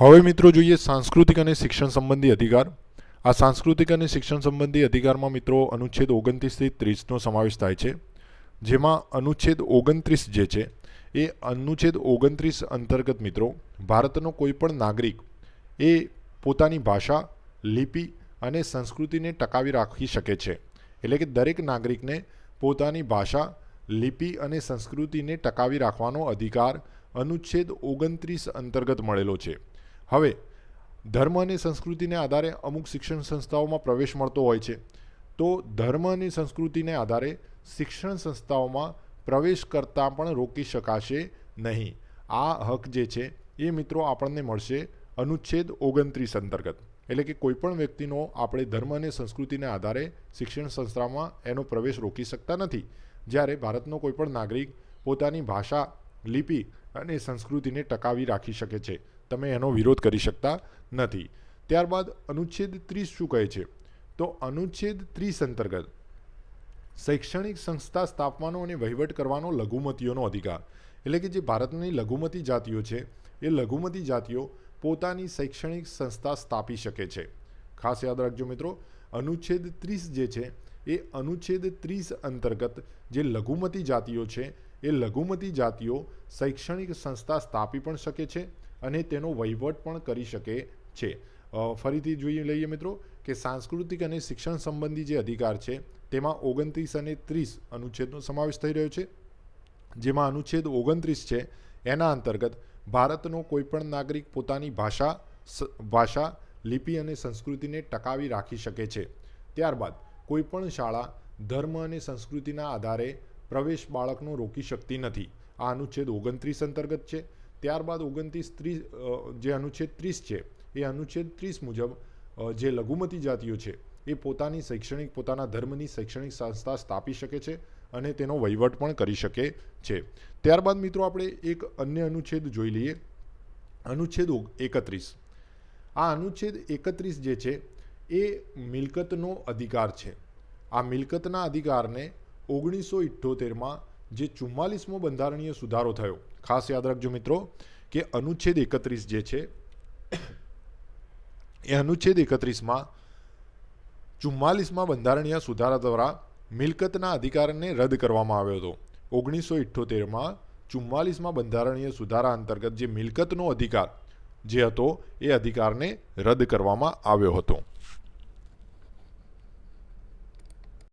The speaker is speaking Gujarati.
હવે મિત્રો જોઈએ સાંસ્કૃતિક અને શિક્ષણ સંબંધી અધિકાર. આ સાંસ્કૃતિક અને શિક્ષણ સંબંધી અધિકારમાં મિત્રો અનુચ્છેદ ઓગણત્રીસથી ત્રીસનો સમાવેશ થાય છે. જેમાં અનુચ્છેદ ઓગણત્રીસ જે છે, એ અનુચ્છેદ ઓગણત્રીસ અંતર્ગત મિત્રો ભારતનો કોઈ પણ નાગરિક એ પોતાની ભાષા, લિપિ અને સંસ્કૃતિને ટકાવી રાખી શકે છે. એટલે કે દરેક નાગરિકને પોતાની ભાષા, લિપિ અને સંસ્કૃતિને ટકાવી રાખવાનો અધિકાર અનુચ્છેદ ઓગણત્રીસ અંતર્ગત મળેલો છે. હવે, ધર્મ અને સંસ્કૃતિને આધારે અમુક શિક્ષણ સંસ્થાઓમાં પ્રવેશ મળતો હોય છે. તો ધર્મ અને સંસ્કૃતિને આધારે શિક્ષણ સંસ્થાઓમાં પ્રવેશ કરતાં પણ રોકી શકાશે નહીં. આ હક જે છે, એ મિત્રો આપણને મળશે અનુચ્છેદ ઓગણત્રીસ અંતર્ગત. એટલે કે કોઈપણ વ્યક્તિનો આપણે ધર્મ અને સંસ્કૃતિને આધારે શિક્ષણ સંસ્થામાં એનો પ્રવેશ રોકી શકતા નથી. જ્યારે ભારતનો કોઈપણ નાગરિક પોતાની ભાષા, લિપિ અને સંસ્કૃતિને ટકાવી રાખી શકે છે. તમે એનો વિરોધ કરી શકતા નથી. ત્યારબાદ અનુચ્છેદ ત્રીસ શું કહે છે? તો અનુચ્છેદ ત્રીસ અંતર્ગત શૈક્ષણિક સંસ્થા સ્થાપવાનો અને વહીવટ કરવાનો લઘુમતીઓનો અધિકાર. એટલે કે જે ભારતની લઘુમતી જાતિઓ છે, એ લઘુમતી જાતિઓ પોતાની શૈક્ષણિક સંસ્થા સ્થાપી શકે છે. ખાસ યાદ રાખજો મિત્રો, અનુચ્છેદ ત્રીસ જે છે, એ અનુચ્છેદ ત્રીસ અંતર્ગત જે લઘુમતી જાતિઓ છે, એ લઘુમતી જાતિઓ શૈક્ષણિક સંસ્થા સ્થાપી પણ શકે છે અને તેનો વહીવટ પણ કરી શકે છે. ફરીથી જોઈએ લઈએ મિત્રો કે સાંસ્કૃતિક અને શિક્ષણ સંબંધી જે અધિકાર છે, તેમાં ઓગણત્રીસ અને ત્રીસ અનુચ્છેદનો સમાવેશ થઈ રહ્યો છે. જેમાં અનુચ્છેદ ઓગણત્રીસ છે, એના અંતર્ગત ભારતનો કોઈપણ નાગરિક પોતાની ભાષા ભાષા, લિપિ અને સંસ્કૃતિને ટકાવી રાખી શકે છે. ત્યારબાદ કોઈપણ શાળા, ધર્મ અને સંસ્કૃતિના આધારે પ્રવેશ બાળકનો રોકી શકતી નથી. આ અનુચ્છેદ ઓગણત્રીસ અંતર્ગત છે. ત્યારબાદ ઓગણત્રીસ ત્રીસ જે અનુચ્છેદ ત્રીસ છે, એ અનુચ્છેદ ત્રીસ મુજબ જે લઘુમતી જાતિઓ છે, એ પોતાની શૈક્ષણિક, પોતાના ધર્મની શૈક્ષણિક સંસ્થા સ્થાપી શકે છે અને તેનો વહીવટ પણ કરી શકે છે. ત્યારબાદ મિત્રો આપણે એક અન્ય અનુચ્છેદ જોઈ લઈએ. અનુચ્છેદ એકત્રીસ. આ અનુચ્છેદ એકત્રીસ જે છે, એ મિલકતનો અધિકાર છે. આ મિલકતના અધિકારને ઓગણીસો ઇઠ્ઠોતેરમાં જે ચુમ્માલીસમો બંધારણીય સુધારો થયો. ખાસ યાદ રાખજો મિત્રો કે અનુચ્છેદ એકત્રીસ જે છે, એ અનુચ્છેદ એકત્રીસમાં ચુમ્માલીસમાં બંધારણીય સુધારા દ્વારા મિલકતના અધિકારને રદ કરવામાં આવ્યો હતો. ઓગણીસો ઇઠ્ઠોતેરમાં ચુમ્માલીસમાં બંધારણીય સુધારા અંતર્ગત જે મિલકતનો અધિકાર જે હતો, એ અધિકારને રદ કરવામાં આવ્યો હતો.